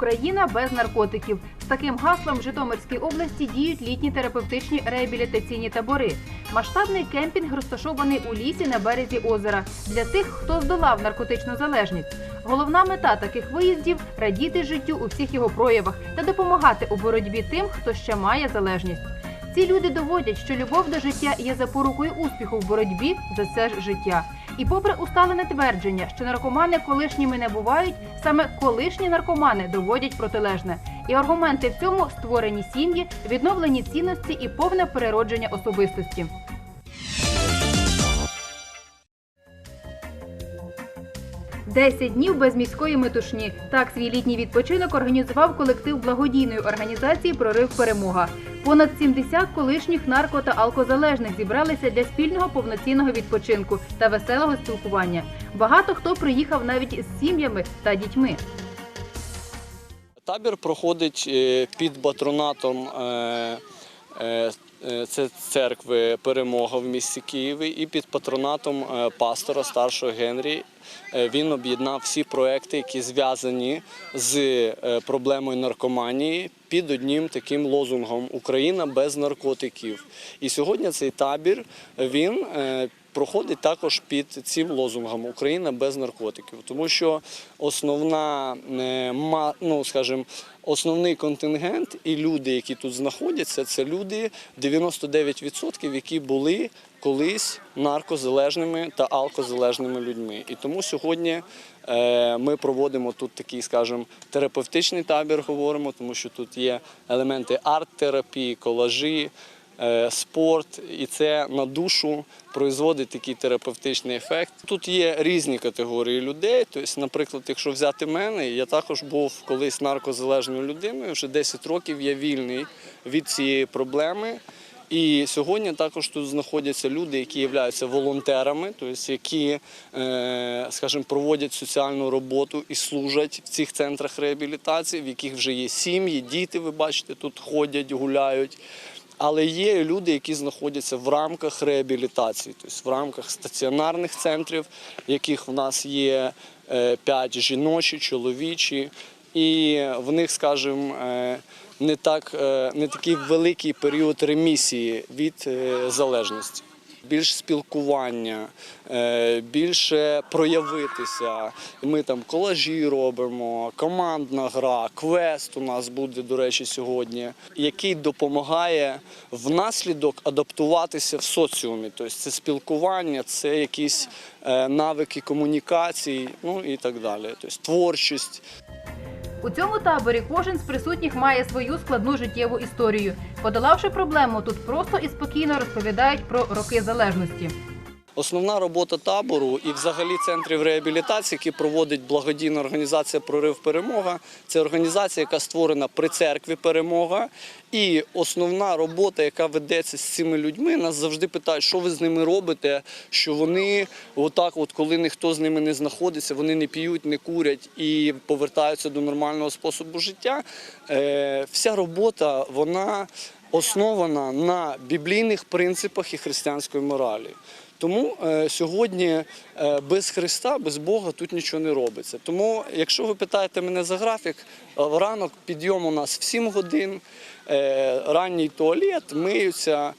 Україна без наркотиків. З таким гаслом в Житомирській області діють літні терапевтичні реабілітаційні табори. Масштабний кемпінг розташований у лісі на березі озера для тих, хто здолав наркотичну залежність. Головна мета таких виїздів радіти життю у всіх його проявах та допомагати у боротьбі тим, хто ще має залежність. Ці люди доводять, що любов до життя є запорукою успіху в боротьбі за це ж життя. І попри усталене твердження, що наркомани колишніми не бувають, саме колишні наркомани доводять протилежне. І аргументи в цьому створені сім'ї, відновлені цінності і повне переродження особистості. Десять днів без міської метушні. Так свій літній відпочинок організував колектив благодійної організації Прорив Перемога. Понад 70 колишніх нарко та алкозалежних зібралися для спільного повноцінного відпочинку та веселого спілкування. Багато хто приїхав навіть з сім'ями та дітьми. Табір проходить е, під патронатом е, е, це церкви Перемога в місті Києві і під патронатом пастора старшого Генрі. Е, Він об'єднав всі проекти, які зв'язані з е, проблемою наркоманії під одним таким лозунгом Україна без наркотиків. І сьогодні цей табір він е, проходить також під цим лозунгом Україна без наркотиків, тому що основна ну, скажімо, основний контингент і люди, які тут знаходяться, це люди 99%, які були колись наркозалежними та алкозалежними людьми. І тому сьогодні е, ми проводимо тут такий, скажімо, терапевтичний табір, говоримо, тому що тут є елементи арт-терапії, колажі е, спорт, і це на душу производить такий терапевтичний ефект. Тут є різні категорії людей. Тобто, наприклад, якщо взяти мене, я також був колись наркозалежною людиною. Вже 10 років я вільний від цієї проблеми. І сьогодні також тут знаходяться люди, які являються волонтерами, тобто які, е, скажімо, проводять соціальну роботу і служать в цих центрах реабілітації, в яких вже є сім'ї, діти, ви бачите, тут ходять, гуляють. Але є люди, які знаходяться в рамках реабілітації, тобто в рамках стаціонарних центрів, яких в нас є е, п'ять жіночі, чоловічі, і в них, скажімо, е, не так е, не такий великий період ремісії від е, залежності. Більш спілкування, е, більше проявитися. Ми там колажі робимо, командна гра, квест у нас буде, до речі, сьогодні, який допомагає внаслідок адаптуватися в соціумі. Тобто це спілкування, це якісь навики комунікації, ну і так далі. Тобто творчість. У цьому таборі кожен з присутніх має свою складну життєву історію. Подолавши проблему, тут просто і спокійно розповідають про роки залежності. Основна робота табору і взагалі центрів реабілітації, які проводить благодійна організація Прорив Перемога. Це організація, яка створена при церкві Перемога. І основна робота, яка ведеться з цими людьми, нас завжди питають, що ви з ними робите, що вони отак, от коли ніхто з ними не знаходиться, вони не п'ють, не курять і повертаються до нормального способу життя. Е, вся робота вона основана на біблійних принципах і християнської моралі. Тому е, сьогодні е, без Христа, без Бога тут нічого не робиться. Тому, якщо ви питаєте мене за графік, е, в ранок підйом у нас в 7 годин, ранній туалет, миються,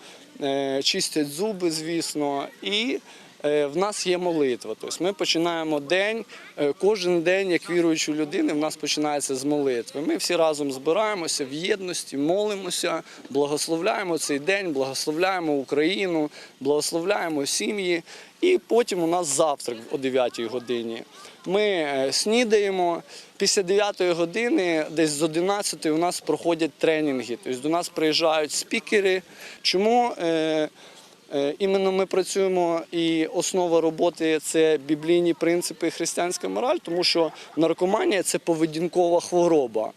чистять зуби, звісно, і в нас є молитва. Тобто ми починаємо день, е, кожен день, як віруючі людини, в нас починається з молитви. Ми всі разом збираємося в єдності, молимося, благословляємо цей день, благословляємо Україну, благословляємо сім'ї. І потім у нас завтрак о 9 годині. Ми е, снідаємо. Після 9 години, десь з 11 у нас проходять тренінги. Тобто до нас приїжджають спікери. Чому? Е, Іменно ми працюємо і основа роботи це біблійні принципи і християнська мораль, тому що наркоманія це поведінкова хвороба.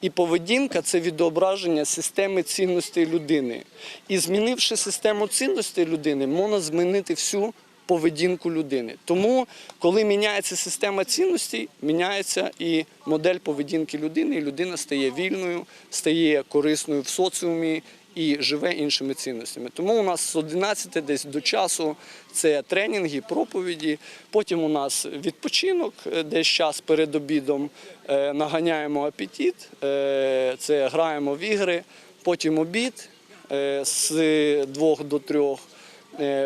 І поведінка це відображення системи цінностей людини. І змінивши систему цінностей людини, можна змінити всю поведінку людини. Тому, коли міняється система цінностей, міняється і модель поведінки людини, і людина стає вільною, стає корисною в соціумі і живе іншими цінностями. Тому у нас з 11 десь до часу це тренінги, проповіді. Потім у нас відпочинок, е, десь час перед обідом е, наганяємо апетит, е, це граємо в ігри, потім обід з двох до трьох.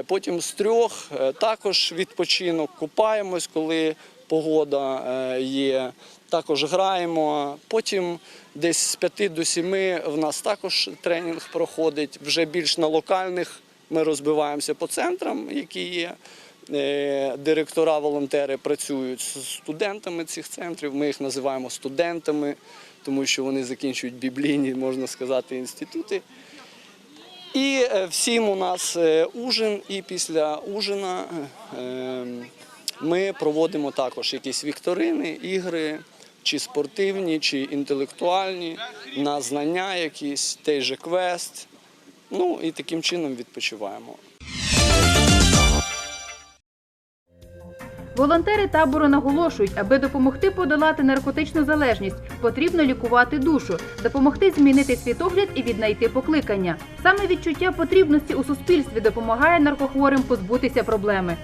Потім з трьох також відпочинок, купаємось, коли погода є. Також граємо. Потім десь з п'яти до сіми в нас також тренінг проходить. Вже більш на локальних ми розбиваємося по центрам, які є. Е, Директора, волонтери працюють з студентами цих центрів. Ми їх називаємо студентами, тому що вони закінчують біблійні, можна сказати, інститути. І е, всім у нас е, ужин, і після ужина е, ми проводимо також якісь вікторини, ігри, чи спортивні, чи інтелектуальні, на знання якісь, той же квест. Ну і таким чином відпочиваємо. Волонтери табору наголошують, аби допомогти подолати наркотичну залежність, потрібно лікувати душу, допомогти змінити світогляд і віднайти покликання. Саме відчуття потрібності у суспільстві допомагає наркохворим позбутися проблеми.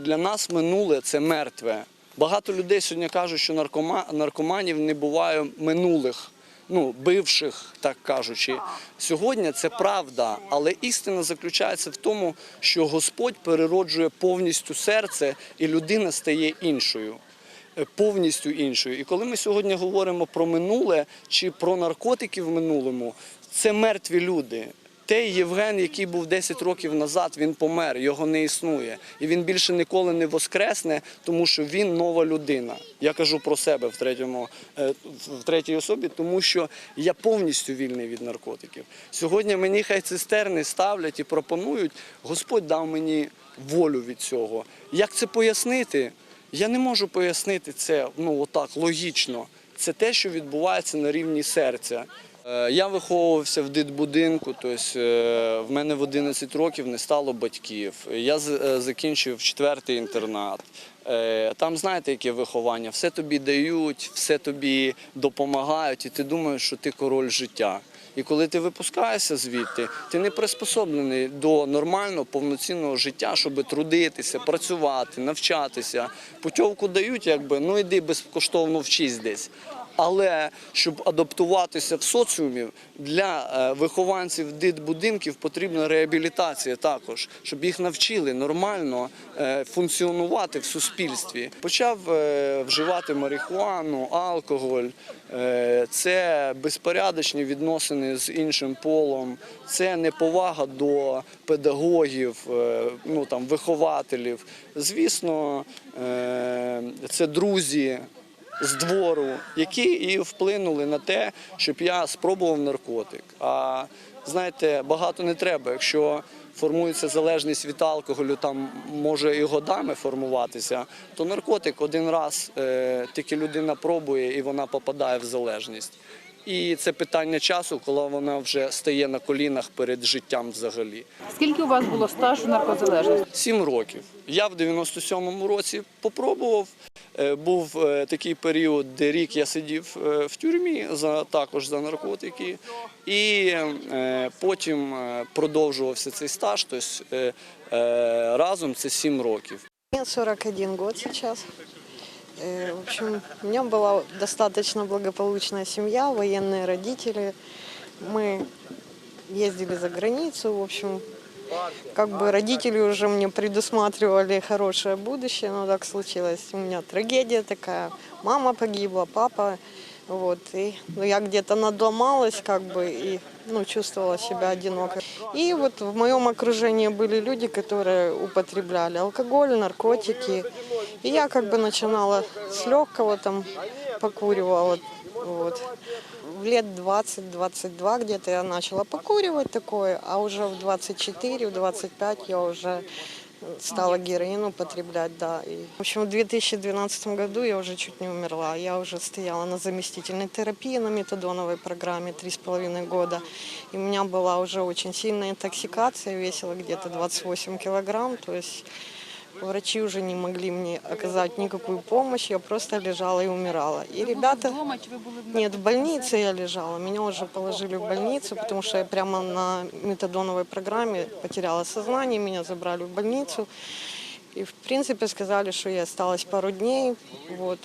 Для нас минуле це мертве. Багато людей сьогодні кажуть, що наркома- наркоманів не буває минулих, ну, бивших, так кажучи. Сьогодні це правда, але істина заключається в тому, що Господь перероджує повністю серце, і людина стає іншою. е, Повністю іншою. І коли ми сьогодні говоримо про минуле чи про наркотики в минулому, це мертві люди. Той Євген, який був 10 років назад, він помер, його не існує. І він більше ніколи не воскресне, тому що він нова людина. Я кажу про себе в, третьому, е, в третій особі, тому що я повністю вільний від наркотиків. Сьогодні мені хай цистерни ставлять і пропонують. Господь дав мені волю від цього. Як це пояснити? Я не можу пояснити це ну, отак, логічно. Це те, що відбувається на рівні серця. Е, Я виховувався в дитбудинку, тобто в мене в 11 років не стало батьків. Я е, закінчив четвертий інтернат. Там знаєте, яке виховання? Все тобі дають, все тобі допомагають, і ти думаєш, що ти король життя. І коли ти випускаєшся звідти, ти не приспособлений до нормального повноцінного життя, щоб трудитися, працювати, навчатися. Путівку дають, якби ну іди безкоштовно вчись десь. Але щоб адаптуватися в соціумі для е, вихованців дитбудинків потрібна реабілітація також, щоб їх навчили нормально е, функціонувати в суспільстві. Почав е, вживати марихуану, алкоголь. Це безпорядочні відносини з іншим полом, це неповага до педагогів, ну там вихователів. Звісно, це друзі з двору, які і вплинули на те, щоб я спробував наркотик. А знаєте, багато не треба. Якщо формується залежність від алкоголю, там може і годами формуватися, то наркотик один раз е, тільки людина пробує і вона попадає в залежність. І це питання часу, коли вона вже стає на колінах перед життям взагалі. Скільки у вас було стажу наркозалежності? Сім років. Я в 97-му році попробував. Е, Був е, такий період, де рік я сидів е, в тюрмі за також за наркотики, і потім продовжувався цей стаж. Тобто разом це сім років. Мне 41 год сейчас. Э, В общем, у меня была достаточно благополучная семья, военные родители. Мы ездили за границу, в общем, как бы родители уже мне предусматривали хорошее будущее, но так случилось. У меня трагедия такая, мама погибла, папа, вот, и ну, я где-то надломалась, как бы, и, ну, чувствовала себя одиноко. И вот в моем окружении были люди, которые употребляли алкоголь, наркотики, и я как бы начинала с легкого, там, покуривала, вот. В лет 20-22 где-то я начала покуривать такое, а уже в 24, в 25 я уже стала героин употреблять, да. И, в общем, в 2012 году я уже чуть не умерла. Я уже стояла на заместительной терапии на метадоновой программе три с половиной года. И у меня была уже очень сильная интоксикация, весила где-то 28 килограмм, то есть Врачи уже не могли мне оказать никакую помощь, я просто лежала и умирала. И ребята... в Нет, в больнице я лежала. Меня уже положили в больницу, потому что я прямо на метадоновой программе потеряла сознание, меня забрали в больницу. И, в принципе, сказали, что я осталась пару дней. Вот.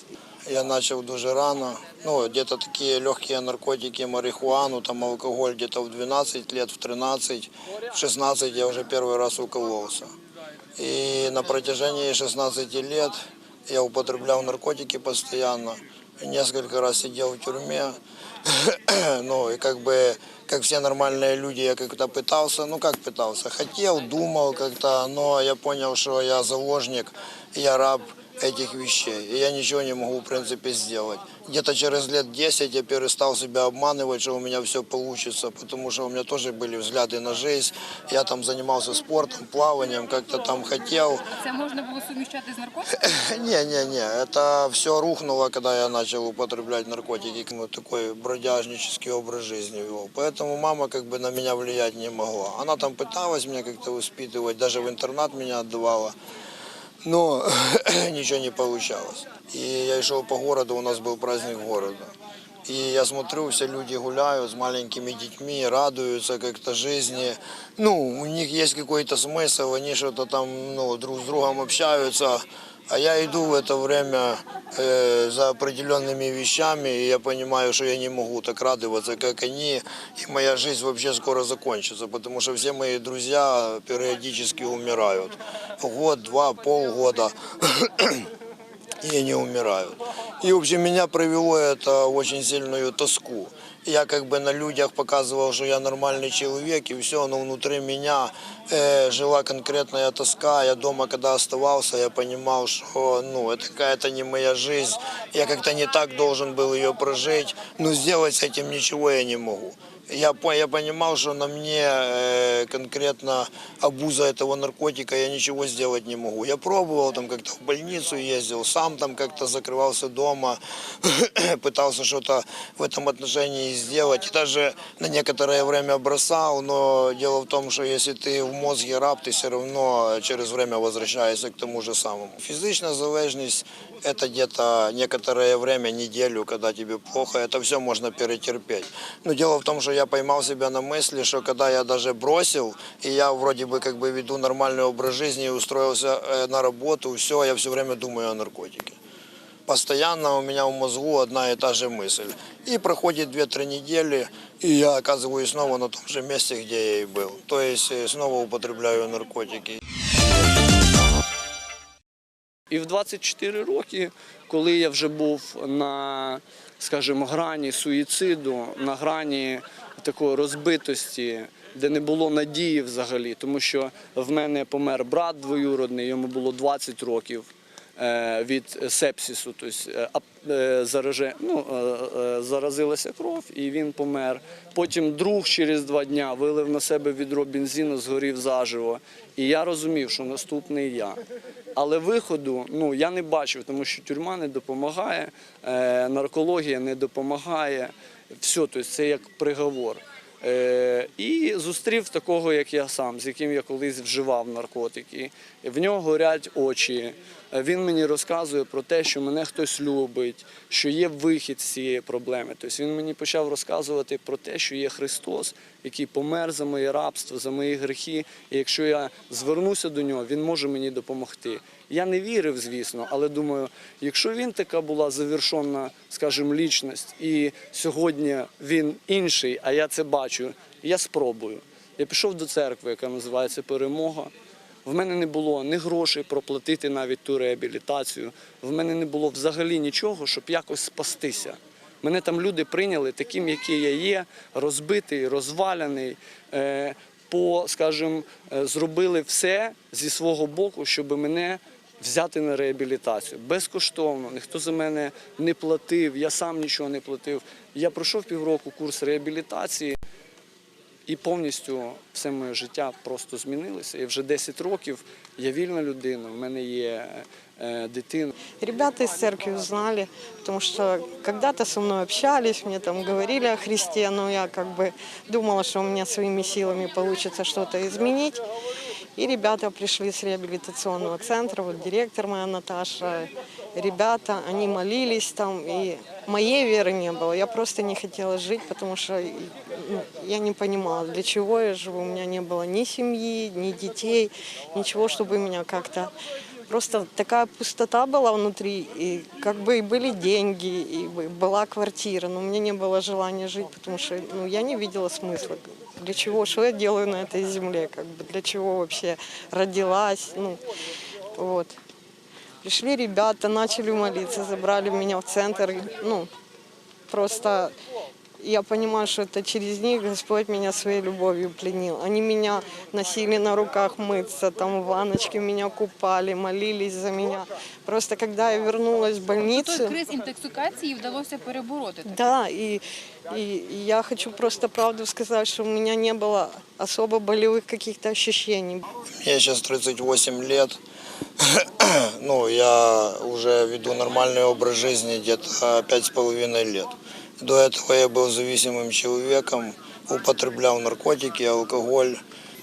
Я начал дуже рано. Ну, где-то такие легкие наркотики, марихуану, там алкоголь где-то в 12 лет, в 13, в 16 я уже первый раз укололся. И на протяжении 16 лет я употреблял наркотики постоянно. И Несколько раз сидел в тюрьме. Ну, и как бы, как все нормальные люди, я как-то пытался, ну как пытался, хотел, думал как-то, но я понял, что я заложник, я раб этих вещей. И я ничего не могу, в принципе, сделать. Где-то через лет 10 я перестал себя обманывать, что у меня все получится, потому что у меня тоже были взгляды на жизнь. Я там занимался спортом, плаванием, как-то там хотел. це можна було суміщати з наркотиками? Не-не-не, это все рухнуло, когда я начал употреблять наркотики. Вот такой бродяжнический образ жизни вел. Поэтому мама как бы на меня влиять не могла. Она там пыталась меня как-то воспитывать, даже в интернат меня отдавала. Но ничего не получалось. И я шел по городу, у нас был праздник города. И я смотрю, все люди гуляют с маленькими детьми, радуются как-то жизни. Ну, у них есть какой-то смысл, они что-то там ну, друг с другом общаются. А я иду в это время э, за определенными вещами, и я понимаю, что я не могу так радоваться, как они, и моя жизнь вообще скоро закончится, потому что все мои друзья периодически умирают. Год, два, полгода. и они умирают. И, в общем, меня привело это в очень сильную тоску. Я как бы на людях показывал, что я нормальный человек, и все, но внутри меня э, жила конкретная тоска. Я дома, когда оставался, я понимал, что ну, это какая-то не моя жизнь. Я как-то не так должен был ее прожить, но сделать с этим ничего я не могу. Я, по- я понимал, что на мне э, конкретно обуза этого наркотика, я ничего сделать не могу. Я пробовал там как-то в больницу ездил, сам там как-то закрывался дома, пытался что-то в этом отношении сделать. И даже на некоторое время бросал, но дело в том, что если ты в мозге раб, ты все равно через время возвращаешься к тому же самому. Физичная залежность – это где-то некоторое время, неделю, когда тебе плохо, это все можно перетерпеть. Но дело в том, что я поймал себя на мысли, что когда я даже бросил, и я вроде бы как бы веду нормальный образ жизни устроился э, на работу, все, я все время думаю о наркотике. Постоянно у меня в мозгу одна и та же мысль. И проходит 2-3 недели, и я оказываюсь снова на том же месте, где я и был. То есть э, снова употребляю наркотики. І в 24 роки, коли я вже був на, скажімо, грані суїциду, на грані такої розбитості, де не було надії взагалі, тому що в мене помер брат двоюродний, йому було 20 років від сепсису, тобто е, е, ну, е, е, заразилася кров і він помер. Потім друг через два дня вилив на себе відро бензину, згорів заживо. І я розумів, що наступний я. Але виходу ну, я не бачив, тому що тюрма не допомагає, е, наркологія не допомагає. Все, тобто це як приговор. Е, і зустрів такого, як я сам, з яким я колись вживав наркотики. В нього горять очі. Він мені розказує про те, що мене хтось любить, що є вихід з цієї проблеми. Тобто він мені почав розказувати про те, що є Христос, який помер за моє рабство, за мої гріхи. І якщо я звернуся до нього, він може мені допомогти. Я не вірив, звісно, але думаю, якщо він така була завершена, скажімо, лічність, і сьогодні він інший, а я це бачу, я спробую. Я пішов до церкви, яка називається Перемога. В мене не було ні грошей проплатити навіть ту реабілітацію. В мене не було взагалі нічого, щоб якось спастися. Мене там люди прийняли таким, який я є, розбитий, розвалений. Е, по, скажімо, е, зробили все зі свого боку, щоб мене взяти на реабілітацію. Безкоштовно, ніхто за мене не платив, я сам нічого не платив. Я пройшов півроку курс реабілітації. І повністю все моє життя просто змінилося. І вже 10 років я вільна людина, в мене є е, дитина. Ребята из церкви узнали, потому что когда-то со мной общались, мне там говорили о Христе, но я как бы думала, что у меня своими силами получится что-то изменить. И ребята пришли с реабилитационного центра, вот директор моя Наташа, ребята, они молились там, и моей веры не было. Я просто не хотела жить, потому что ну, я не понимала, для чего я живу. У меня не было ни семьи, ни детей, ничего, чтобы меня как-то... Просто такая пустота была внутри, и как бы и были деньги, и бы- была квартира, но у меня не было желания жить, потому что ну, я не видела смысла. Для чего, что я делаю на этой земле, как бы для чего вообще родилась, ну, вот. Пришли ребята, начали молиться, забрали меня в центр, и, ну, просто я понимаю, что это через них Господь меня своей любовью пленил. Они меня носили на руках мыться, там в ванночке меня купали, молились за меня. Просто когда я вернулась в Той больницу... криз інтоксикації вдалося перебороти. Да, и, и я хочу просто правду сказать, что у меня не было особо болевых каких-то ощущений. Мне сейчас 38 лет. Ну, я уже веду нормальный образ жизни где-то пять с половиной лет. До этого я был зависимым человеком, употреблял наркотики, алкоголь.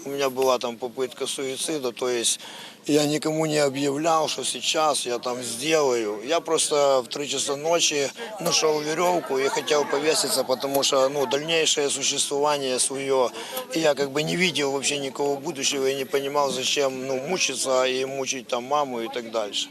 У меня была там попытка суицида, то есть я никому не объявлял, что сейчас я там сделаю. Я просто в 3 часа ночи нашел веревку и хотел повеситься, потому что ну, дальнейшее существование свое, и я как бы не видел вообще никакого будущего и не понимал, зачем ну, мучиться и мучить там маму и так дальше.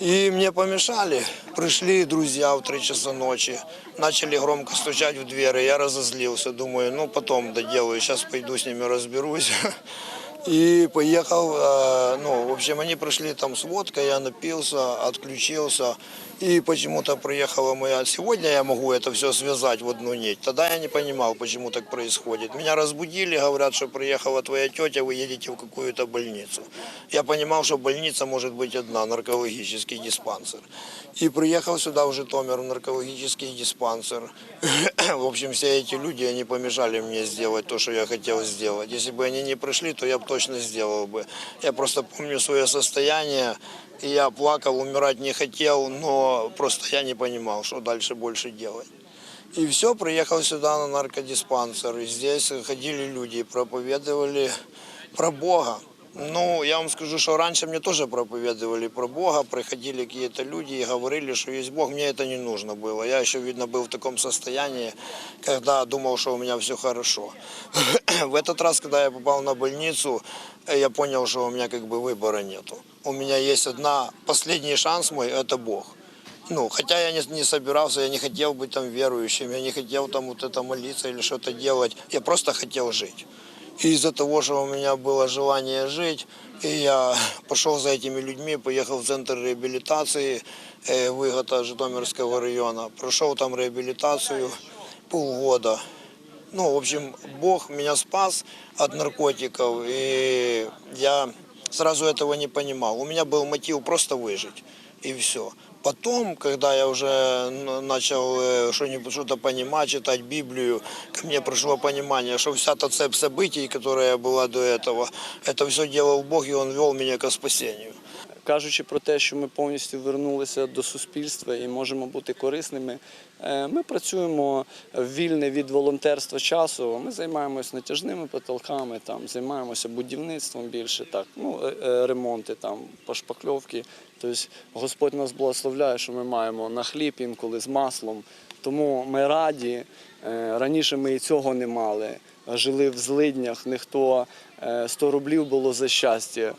И мне помешали. Пришли друзья в 3 часа ночи, начали громко стучать в двери. Я разозлился, думаю, ну потом доделаю, сейчас пойду с ними разберусь. И поехал, э, ну, в общем, они пришли там с водкой, я напился, отключился. И почему-то приехала моя... Сегодня я могу это все связать в одну нить. Тогда я не понимал, почему так происходит. Меня разбудили, говорят, что приехала твоя тетя, вы едете в какую-то больницу. Я понимал, что больница может быть одна, наркологический диспансер. И приехал сюда в Житомир, наркологический диспансер. В общем, все эти люди, они помешали мне сделать то, что я хотел сделать. Если бы они не пришли, то я бы точно сделал бы. Я просто помню свое состояние, и я плакал, умирать не хотел, но просто я не понимал, что дальше больше делать. И все, приехал сюда на наркодиспансер, и здесь ходили люди, проповедовали про Бога. Ну, я вам скажу, что раньше мне тоже проповедовали про Бога, приходили какие-то люди и говорили, что есть Бог, мне это не нужно было. Я еще, видно, был в таком состоянии, когда думал, что у меня все хорошо. В этот раз, когда я попал на больницу, э, я понял, что у меня как бы выбора нету. У меня есть одна, последний шанс мой, это Бог. Ну, хотя я не, не собирался, я не хотел быть там верующим, я не хотел там вот это молиться или что-то делать, я просто хотел жить. И из-за того, что у меня было желание жить, и я пошел за этими людьми, поехал в центр реабилитации э, Выгота Житомирского района, прошел там реабилитацию полгода. Ну, в общем, Бог меня спас от наркотиков, и я сразу этого не понимал. У меня был мотив просто выжить, и все. Потом, когда я уже н- начал э, что-нибудь, что-то понимать, читать Библию, ко мне пришло понимание, что вся та цепь событий, которая была до этого, это все делал Бог, и Он вел меня к спасению. Кажучи про те, що ми повністю вернулися до суспільства і можемо бути корисними, е, ми працюємо вільне від волонтерства часу. Ми займаємося натяжними потолками, там займаємося будівництвом більше, так ну е, е, ремонти, там пошпакльовки. Тобто Господь нас благословляє, що ми маємо на хліб інколи з маслом. Тому ми раді. Раніше ми і цього не мали. Жили в злиднях, ніхто е, 100 рублів було за щастя.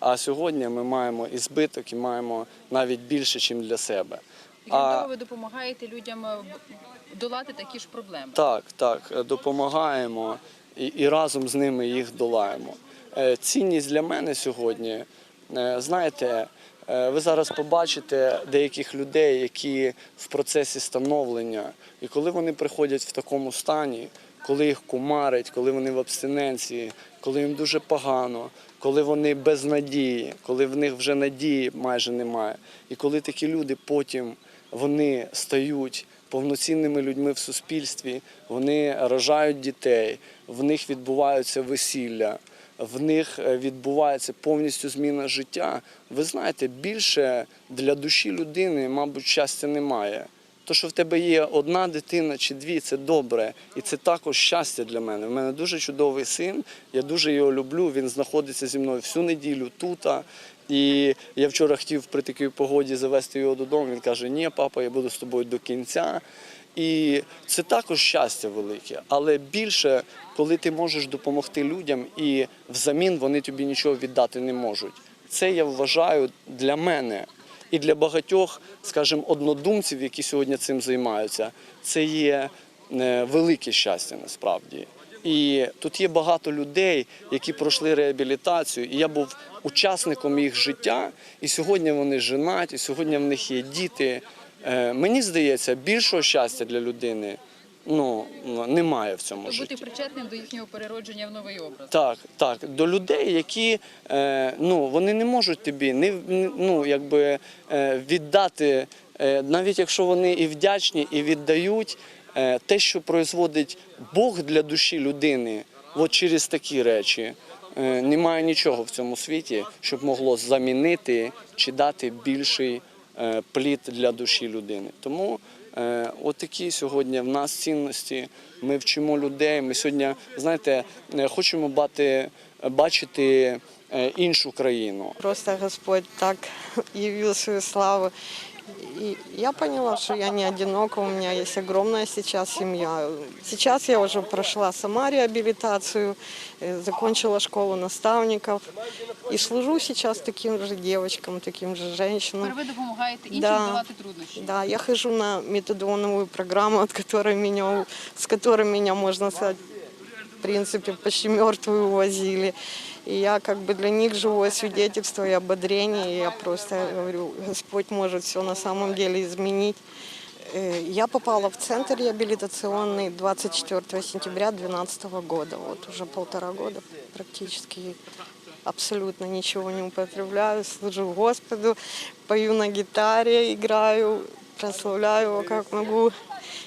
А сьогодні ми маємо і збиток, і маємо навіть більше, ніж для себе. Того, ви допомагаєте людям е, долати такі ж проблеми. Так, так, е, допомагаємо і, і разом з ними їх долаємо. Е, Цінність для мене сьогодні, знаєте, ви зараз побачите деяких людей, які в процесі становлення, і коли вони приходять в такому стані, коли їх кумарить, коли вони в абстиненції, коли їм дуже погано, коли вони без надії, коли в них вже надії майже немає. І коли такі люди потім вони стають повноцінними людьми в суспільстві, вони рожають дітей, в них відбуваються весілля, в них е, відбувається повністю зміна життя. Ви знаєте, більше для душі людини, мабуть, щастя немає. То, що в тебе є одна дитина чи дві, це добре. І це також щастя для мене. У мене дуже чудовий син, я дуже його люблю. Він знаходиться зі мною всю неділю тут. І я вчора хотів при такій погоді завести його додому. Він каже: Ні, папа, я буду з тобою до кінця. І це також щастя велике, але більше, коли ти можеш допомогти людям, і взамін вони тобі нічого віддати не можуть. Це я вважаю для мене і для багатьох, скажімо, однодумців, які сьогодні цим займаються. Це є е, велике щастя насправді. І тут є багато людей, які пройшли реабілітацію, і я був учасником їх життя. І сьогодні вони женаті, сьогодні в них є діти. Е, Мені здається, більшого щастя для людини ну, немає в цьому житті. Бути причетним до їхнього переродження в новий образ. Так, так, до людей, які е, ну, вони не можуть тобі не, ну, якби, е, віддати, е, навіть якщо вони і вдячні, і віддають е, те, що производить Бог для душі людини, от через такі речі. Е, немає нічого в цьому світі, щоб могло замінити чи дати більший е, плід для душі людини. Тому отакі сьогодні в нас цінності. Ми вчимо людей. Ми сьогодні, знаєте, е, хочемо бати, бачити е, іншу країну. Просто Господь так явив свою славу. И я поняла, что я не одинока, у меня есть огромная сейчас семья. Сейчас я уже прошла сама реабилитацию, э, закончила школу наставников и служу сейчас таким же девочкам, таким же женщинам. Тепер ви допомагаєте іншим Да. долати труднощі. Да, я хожу на метадоновую программу, от которой меня, с которой меня, можно сказать, принципе, почти мертвую увозили. И я как бы для них живое свидетельство и ободрение. И я просто говорю, Господь может все на самом деле изменить. Э, Я попала в центр реабилитационный 24 сентября 2012 года. Вот уже полтора года практически абсолютно ничего не употребляю, служу Господу, пою на гитаре, играю, прославляю его как могу.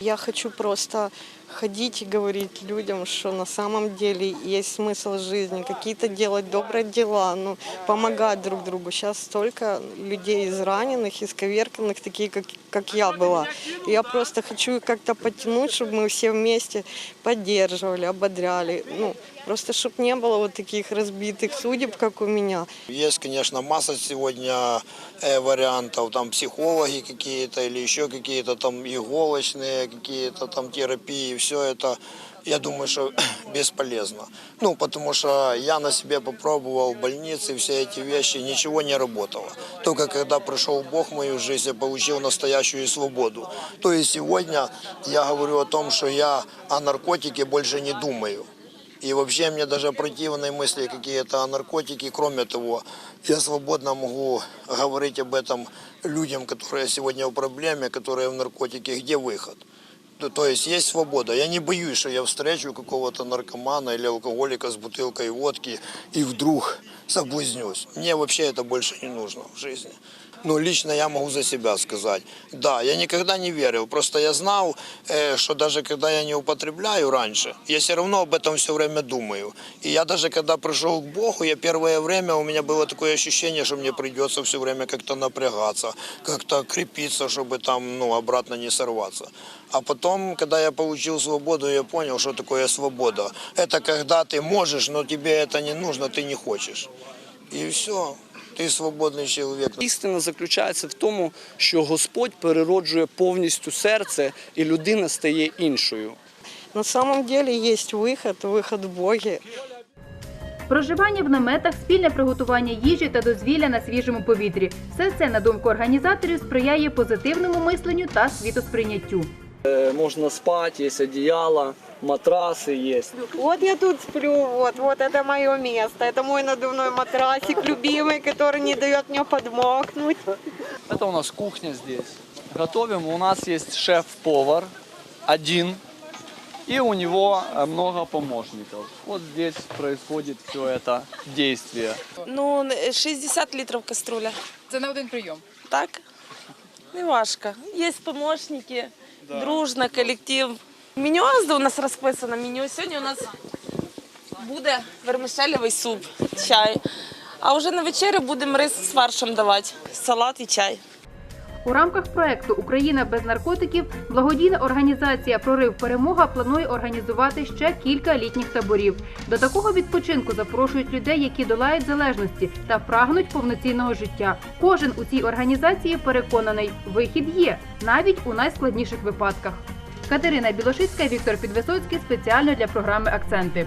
Я хочу просто ходить и говорить людям, что на самом деле есть смысл жизни, какие-то делать добрые дела, ну, помогать друг другу. Сейчас столько людей израненных, исковерканных, такие, как, как я была. И я просто хочу их как-то подтянуть, чтобы мы все вместе поддерживали, ободряли. Ну, просто чтобы не было вот таких разбитых судеб, как у меня. Есть, конечно, масса сегодня э, вариантов, там психологи какие-то или еще какие-то там иголочные какие-то там терапии, все это, я думаю, что бесполезно. Ну, потому что я на себе попробовал в больнице, все эти вещи, ничего не работало. Только когда пришел Бог в мою жизнь, я получил настоящую свободу. То есть сегодня я говорю о том, что я о наркотике больше не думаю. И вообще мне даже противные мысли какие-то о наркотике. Кроме того, я свободно могу говорить об этом людям, которые сегодня в проблеме, которые в наркотике. Где выход? То есть есть свобода. Я не боюсь, что я встречу какого-то наркомана или алкоголика с бутылкой водки и вдруг соблазнюсь. Мне вообще это больше не нужно в жизни. Ну, лично я могу за себя сказать. Да, я никогда не верил. Просто я знал, э, что даже когда я не употребляю раньше, я все равно об этом все время думаю. И я даже когда пришел к Богу, я первое время, у меня было такое ощущение, что мне придется все время как-то напрягаться, как-то крепиться, чтобы там, ну, обратно не сорваться. А потом, когда я получил свободу, я понял, что такое свобода. Это когда ты можешь, но тебе это не нужно, ты не хочешь. И все. Ты свободный человек. Істина заключається в тому, що Господь перероджує повністю серце, і людина стає іншою. На самом деле есть выход, выход в Боге. Проживання в наметах, спільне приготування їжі та дозвілля на свіжому повітрі все це, на думку організаторів, сприяє позитивному мисленню та світосприйняттю. Е, Можна спати, є одіяла, матраси є. Вот я тут сплю, вот, вот это мое место. Это мой надувной матрасик любимый, который не дает мне подмокнуть. Это у нас кухня здесь. Готовим. У нас есть шеф-повар один. И у него э, много помощников. Вот здесь происходит все это действие. Ну, 60 літрів каструля. Це на один прийом. Так? Не важко. Є помощники, дружно, колектив. Меню у нас розписано. Меню. Сьогодні у нас буде вермишелевий суп, чай. А вже на вечерю будемо рис з фаршем давати, салат і чай. У рамках проекту Україна без наркотиків благодійна організація Прорив Перемога планує організувати ще кілька літніх таборів. До такого відпочинку запрошують людей, які долають залежності та прагнуть повноцінного життя. Кожен у цій організації переконаний, вихід є навіть у найскладніших випадках. Катерина Білошицька, Віктор Підвисоцький спеціально для програми Акценти.